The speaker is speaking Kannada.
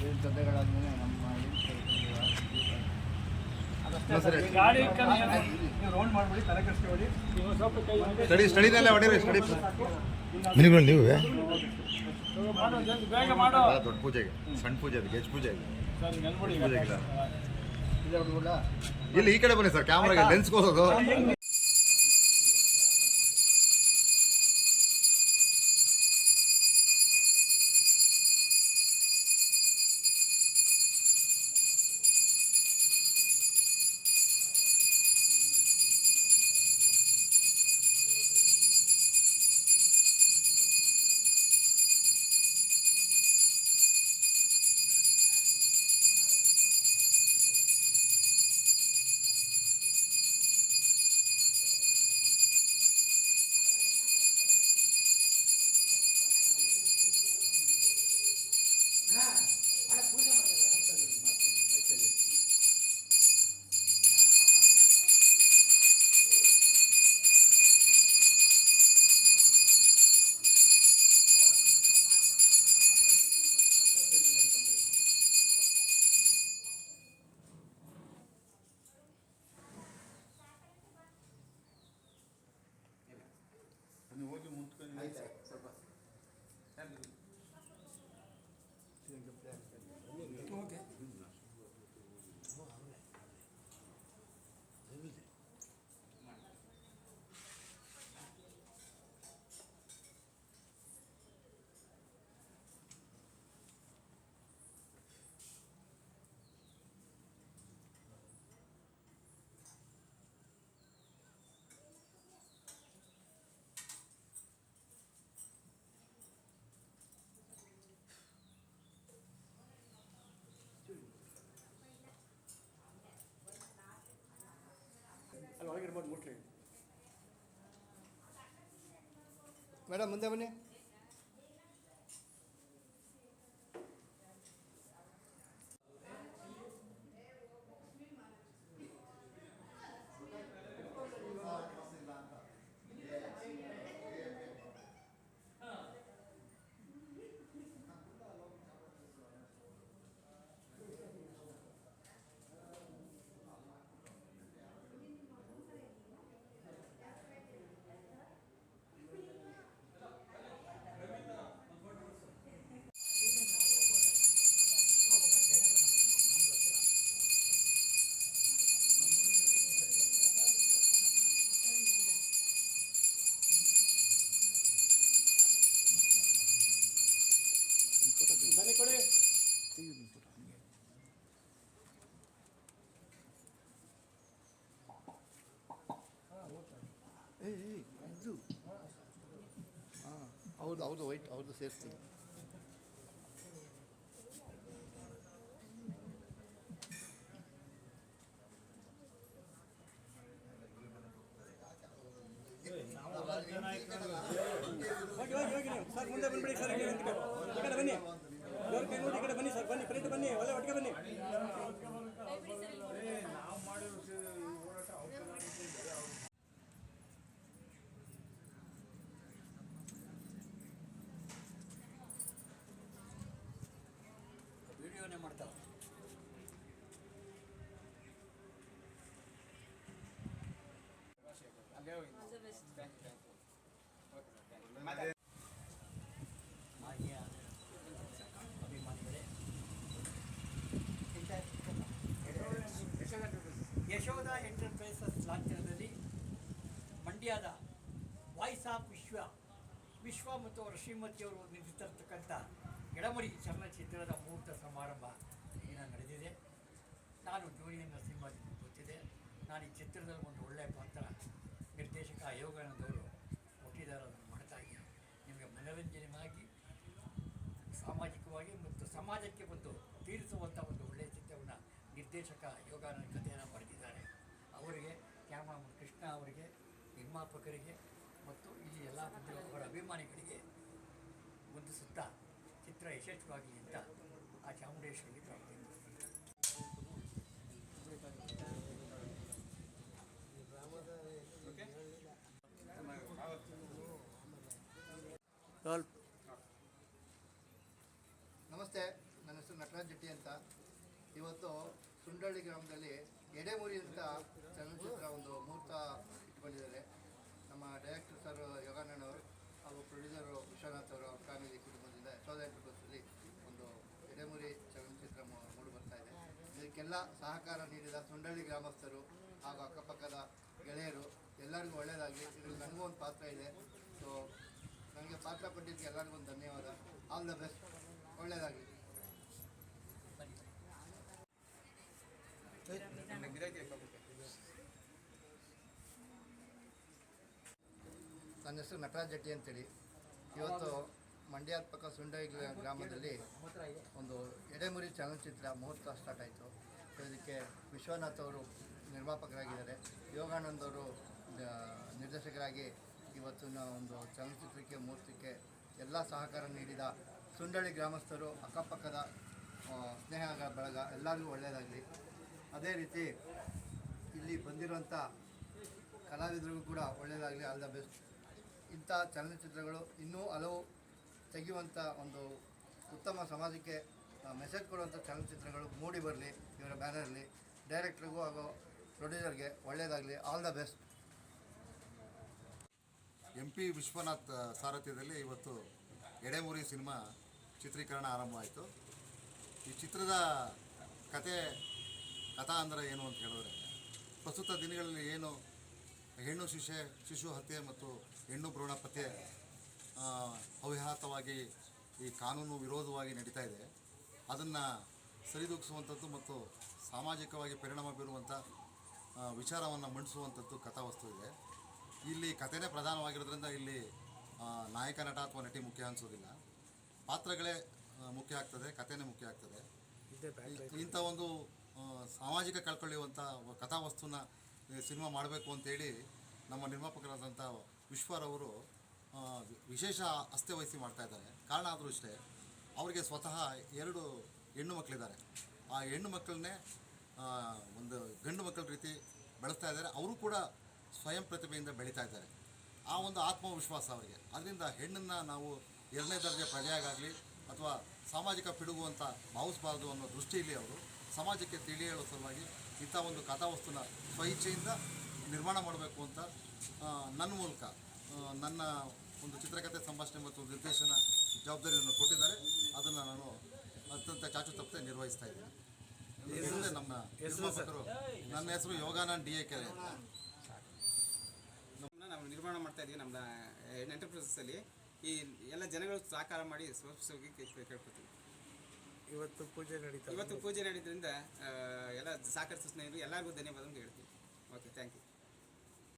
ಏಳು ನಮ್ಮ ಸ್ಟಡಿ ಹೊಡೀರಿ ಸ್ಟಡಿ ನೀವು ದೊಡ್ಡ ಪೂಜೆಗೆ ಸಣ್ಣ ಪೂಜೆ ಅದು ಹೆಚ್ಚು ಪೂಜೆ ಪೂಜೆಗಿಲ್ಲ ಇಲ್ಲಿ ಈ ಕಡೆ ಬನ್ನಿ ಸರ್ ಕ್ಯಾಮ್ರಾಗೆ ಲೆನ್ಸ್ ಕೋಸೋದು. ಮೇಡಮ್ ಮುಂದೆ ಬನ್ನಿ ಹಾಂ ಹೌದು ಹೌದು ವೈಟ್ ಹೌದು ಸೇರಿಸ್ತೀನಿ ಮಂಡ್ಯದ ವಾಯ್ಸ್ ಆಫ್ ವಿಶ್ವ ವಿಶ್ವ ಮತ್ತು ಅವರ ಶ್ರೀಮತಿಯವರು ನಿರ್ಮಿಸಿರ್ತಕ್ಕಂಥ ಎಡಮಡಿ ಚಲನಚಿತ್ರದ ಮುಹೂರ್ತ ಸಮಾರಂಭ ಈಗ ನಡೆದಿದೆ. ನಾನು ಜೋಡಿ ಸಿನಿಮಾ ಗೊತ್ತಿದೆ ನಾನು ಈ ಚಿತ್ರದಲ್ಲಿ ಒಂದು ಒಳ್ಳೆಯ ಪಾತ್ರ ನಿರ್ದೇಶಕ ಯೋಗಾನಂದವರು ಕೊಟ್ಟಿದ್ದಾರೆ ಅದನ್ನು ಮಾಡ್ತಾ ಇದ್ದೀನಿ. ನಿಮಗೆ ಮನೋರಂಜನೆಯಾಗಿ, ಸಾಮಾಜಿಕವಾಗಿ ಮತ್ತು ಸಮಾಜಕ್ಕೆ ಒಂದು ತೀರಿಸುವಂಥ ಒಂದು ಒಳ್ಳೆಯ ಚಿತ್ರವನ್ನು ನಿರ್ದೇಶಕ ಯೋಗಾನಂದ ಕಥೆಯನ್ನು ಬರೆದಿದ್ದಾರೆ. ಅವರಿಗೆ ಕ್ಯಾಮರಾಮನ್ ಕೃಷ್ಣ ಅವರಿಗೆ ನಿರ್ಮಾಪಕರಿಗೆ ಮತ್ತು ಇಲ್ಲಿ ಎಲ್ಲ ಬಂದಿರುವ ಅಭಿಮಾನಿಗಳಿಗೆ ಒಂದು ಸುತ್ತ ಚಿತ್ರ ಯಶಸ್ವಿಯಾಗಲಿ ಅಂತ ಆ ಚಾಮುಂಡೇಶ್ವರಿಗೆ ಪ್ರಾರ್ಥನೆ. ನಮಸ್ತೆ ನನ್ನ ಹೆಸರು ನಟರಾಜ್ ಜೆಟ್ಟಿ ಅಂತ ಇವತ್ತು ಸುಂಡಳ್ಳಿ ಗ್ರಾಮದಲ್ಲಿ ಎಡೆಮುರಿ ಅಂತ ಚಲನಚಿತ್ರ ಒಂದು ಮುಹೂರ್ತ ಇಟ್ಕೊಂಡಿದ್ದಾರೆ ನಮ್ಮ ಡೈರೆಕ್ಟರ್ ಸರ್ ಯೋಗಾನಣ್ಣವರು ಹಾಗೂ ಪ್ರೊಡ್ಯೂಸರು ವಿಶ್ವನಾಥ್ ಅವರು ಅವ್ರ ಫ್ಯಾಮಿಲಿ ಕುಟುಂಬದಿಂದ ಯಶೋಧ ಎಂಟರ್ಪ್ರೈಸಲ್ಲಿ ಒಂದು ಎಡೆಮುರಿ ಚಲನಚಿತ್ರ ಮೂಡಿ ಬರ್ತಾ ಇದೆ. ಇದಕ್ಕೆಲ್ಲ ಸಹಕಾರ ನೀಡಿದ ಸುಂಡಳ್ಳಿ ಗ್ರಾಮಸ್ಥರು ಹಾಗೂ ಅಕ್ಕಪಕ್ಕದ ಗೆಳೆಯರು, ಎಲ್ಲರಿಗೂ ಒಳ್ಳೆಯದಾಗಿ ಇದರಲ್ಲಿ ನನಗೂ ಒಂದು ಪಾತ್ರ ಇದೆ. ಸೊ ನನಗೆ ಪಾತ್ರ ಕೊಟ್ಟಿದ್ದಕ್ಕೆ ಎಲ್ಲರಿಗೂ ಒಂದು ಧನ್ಯವಾದ. ಆಲ್ ದ ಬೆಸ್ಟ್ ಒಳ್ಳೆಯದಾಗಲಿ. ನನ್ನ ಹೆಸರು ನಟರಾಜ್ ಜಟ್ಟಿ ಅಂತೇಳಿ. ಇವತ್ತು ಮಂಡ್ಯದ ಪಕ್ಕ ಸುಂಡೈ ಗ್ರಾಮದಲ್ಲಿ ಒಂದು ಎಡೆಮುರಿ ಚಲನಚಿತ್ರ ಮುಹೂರ್ತ ಸ್ಟಾರ್ಟ್ ಆಯಿತು. ಇದಕ್ಕೆ ವಿಶ್ವನಾಥ್ ಅವರು ನಿರ್ಮಾಪಕರಾಗಿದ್ದಾರೆ. ಯೋಗಾನಂದ್ ಅವರು ನಿರ್ದೇಶಕರಾಗಿ ಇವತ್ತಿನ ಒಂದು ಚಲನಚಿತ್ರಕ್ಕೆ ಮುಹೂರ್ತಕ್ಕೆ ಎಲ್ಲ ಸಹಕಾರ ನೀಡಿದ ಸುಂಡಳ್ಳಿ ಗ್ರಾಮಸ್ಥರು, ಅಕ್ಕಪಕ್ಕದ ಸ್ನೇಹ ಬಳಗ ಎಲ್ಲರಿಗೂ ಒಳ್ಳೆಯದಾಗಲಿ. ಅದೇ ರೀತಿ ಇಲ್ಲಿ ಬಂದಿರುವಂಥ ಕಲಾವಿದರಿಗೂ ಕೂಡ ಒಳ್ಳೆಯದಾಗಲಿ, ಆಲ್ ದ ಬೆಸ್ಟ್. ಇಂಥ ಚಲನಚಿತ್ರಗಳು ಇನ್ನೂ ಹಲವು ತೆಗೆಯುವಂಥ ಒಂದು ಉತ್ತಮ ಸಮಾಜಕ್ಕೆ ಮೆಸೇಜ್ ಕೊಡುವಂಥ ಚಲನಚಿತ್ರಗಳು ಮೂಡಿ ಬರಲಿ, ಇವರ ಬ್ಯಾನರ್ಲಿ ಡೈರೆಕ್ಟ್ರಿಗೂ ಹಾಗೂ ಪ್ರೊಡ್ಯೂಸರ್ಗೆ ಒಳ್ಳೆಯದಾಗಲಿ. All the best M P Vishwanath ಸಾರಥ್ಯದಲ್ಲಿ ಇವತ್ತು ಎಡೆಮುರಿ ಸಿನಿಮಾ ಚಿತ್ರೀಕರಣ ಆರಂಭವಾಯಿತು. ಈ ಚಿತ್ರದ ಕತೆ, ಕಥಾ ಅಂದರೆ ಏನು ಅಂತ ಹೇಳಿದ್ರೆ ಪ್ರಸ್ತುತ ದಿನಗಳಲ್ಲಿ ಏನು ಹೆಣ್ಣು ಶಿಶೆ ಶಿಶು ಹತ್ಯೆ ಮತ್ತು ಹೆಣ್ಣು ಭ್ರೂಣ ಪತ್ತೆ ಅವ್ಯಾಹತವಾಗಿ ಈ ಕಾನೂನು ವಿರೋಧವಾಗಿ ನಡೀತಾ ಇದೆ. ಅದನ್ನು ಸರಿದೂಗಿಸುವಂಥದ್ದು ಮತ್ತು ಸಾಮಾಜಿಕವಾಗಿ ಪರಿಣಾಮ ಬೀರುವಂಥ ವಿಚಾರವನ್ನು ಮಂಡಿಸುವಂಥದ್ದು ಕಥಾವಸ್ತು ಇದೆ. ಇಲ್ಲಿ ಕಥೆನೇ ಪ್ರಧಾನವಾಗಿರೋದ್ರಿಂದ ಇಲ್ಲಿ ನಾಯಕ ನಟ ಅಥವಾ ನಟಿ ಮುಖ್ಯ ಅನಿಸೋದಿಲ್ಲ. ಪಾತ್ರಗಳೇ ಮುಖ್ಯ ಆಗ್ತದೆ ಕಥೆನೇ ಮುಖ್ಯ ಆಗ್ತದೆ. ಇಂಥ ಒಂದು ಸಾಮಾಜಿಕ ಕಳ್ಕೊಳ್ಳುವಂಥ ಕಥಾವಸ್ತುನ ಸಿನಿಮಾ ಮಾಡಬೇಕು ಅಂತೇಳಿ ನಮ್ಮ ನಿರ್ಮಾಪಕರಾದಂಥ ವಿಶ್ವರವರು ವಿಶೇಷ ಅಸ್ತೆ ವಹಿಸಿ ಮಾಡ್ತಾ ಇದ್ದಾರೆ. ಕಾರಣ ಆದರೂ ಅಷ್ಟೇ ಅವರಿಗೆ ಸ್ವತಃ ಎರಡು ಹೆಣ್ಣು ಮಕ್ಕಳಿದ್ದಾರೆ ಆ ಹೆಣ್ಣು ಮಕ್ಕಳನ್ನೇ ಒಂದು ಗಂಡು ಮಕ್ಕಳ ರೀತಿ ಬೆಳೆಸ್ತಾ ಇದ್ದಾರೆ. ಅವರು ಕೂಡ ಸ್ವಯಂ ಪ್ರತಿಭೆಯಿಂದ ಬೆಳೀತಾ ಇದ್ದಾರೆ. ಆ ಒಂದು ಆತ್ಮವಿಶ್ವಾಸ ಅವರಿಗೆ. ಅದರಿಂದ ಹೆಣ್ಣನ್ನು ನಾವು ಎರಡನೇ ದರ್ಜೆ ಪ್ರಜೆಯಾಗಲಿ ಅಥವಾ ಸಾಮಾಜಿಕ ಪಿಡುಗು ಅಂತ ಭಾವಿಸಬಾರ್ದು ಅನ್ನೋ ದೃಷ್ಟಿಯಲ್ಲಿ ಅವರು, ಸಮಾಜಕ್ಕೆ ತಿಳಿ ಹೇಳೋ ಸಲುವಾಗಿ ಇಂಥ ಒಂದು ಕಥಾವಸ್ತುನ ಸ್ವಇಚ್ಛೆಯಿಂದ ನಿರ್ಮಾಣ ಮಾಡಬೇಕು ಅಂತ ನನ್ನ ಮೂಲಕ ನನ್ನ ಒಂದು ಚಿತ್ರಕಥೆ ಸಂಭಾಷಣೆ ಮತ್ತು ನಿರ್ದೇಶನ ಜವಾಬ್ದಾರಿಯನ್ನು ಕೊಟ್ಟಿದ್ದಾರೆ ಅದನ್ನು ನಾನು ಅತ್ಯಂತ ಚಾಚು ತಪ್ಪದೆ ನಿರ್ವಹಿಸ್ತಾ ಇದ್ದೀನಿ ಇದರಿಂದ ನಮ್ಮ ನಿರ್ಮಾಪಕರು ನನ್ನ ಹೆಸರು ಯೋಗಾನಂದ್ ಡಿ ಎ ಕೆರೆ ನಮ್ಮನ್ನ ನಾವು ನಿರ್ಮಾಣ ಮಾಡ್ತಾ ಇದ್ದೀವಿ ನಮ್ಮ ಎಂಟರ್ಪ್ರೈಸಸ್ಸಲ್ಲಿ ಈ ಎಲ್ಲ ಜನಗಳು ಸಹಕಾರ ಮಾಡಿ ಸ್ವಚ್ಛವಾಗಿ ಕೇಳ್ಕೊತೀವಿ ಇವತ್ತು ಪೂಜೆ ನಡೀತಾ ಇವತ್ತು ಪೂಜೆ ನಡೆಯೋದ್ರಿಂದ ಎಲ್ಲ ಸಹಕರಿಸಿದ ಸ್ನೇಹಿತರು ಎಲ್ಲರಿಗೂ ಧನ್ಯವಾದ ಹೇಳ್ತೀನಿ. ಹೇಳ್ತೀವಿ ಓಕೆ ಥ್ಯಾಂಕ್ ಯು